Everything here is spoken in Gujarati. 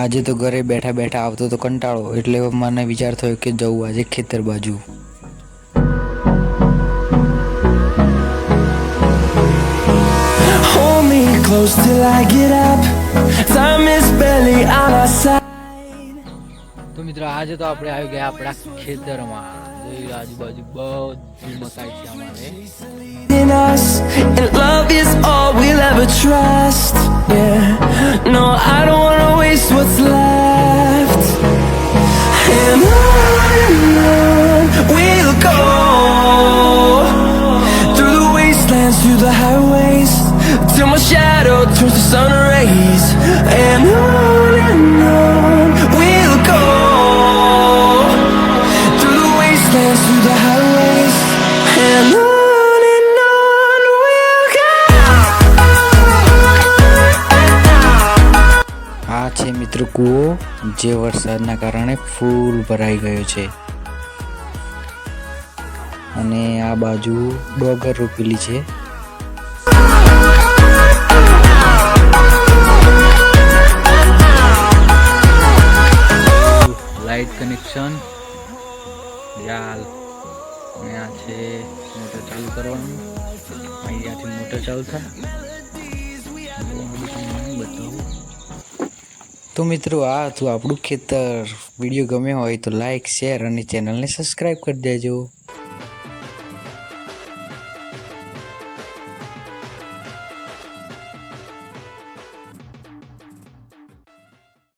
આજે તો ઘરે બેઠા બેઠા આવતો તો કંટાળો એટલે મને વિચાર થયો કે જવું આજે ખેતર બાજુ. તો મિત્રો આજે તો આપણે આવી ગયા આપણા ખેતરમાં. જોઈ આજુબાજુ બધી મકાઈ છે અમારે. Wastelands, through the highways, till my shadow turns to sun rays. And on and on we'll go through the wastelands, through the highways, and on. આ છે મિત્રો કૂવો જે વરસાદના કારણે ફૂલ ભરાઈ ગયો છે અને આ બાજુ ડોગર રોપેલી છે લાઇટ કનેક્શન યાલ અહીંયા છે મોટર ચાલુ કરવાનું. અહીંયાથી મોટર ચાલુ થાય. તો મિત્રો, આ હતું આપણું ખેતર. વીડિયો ગમ્યો હોય તો લાઈક શેર અને ચેનલને સબસ્ક્રાઈબ કરી દેજો.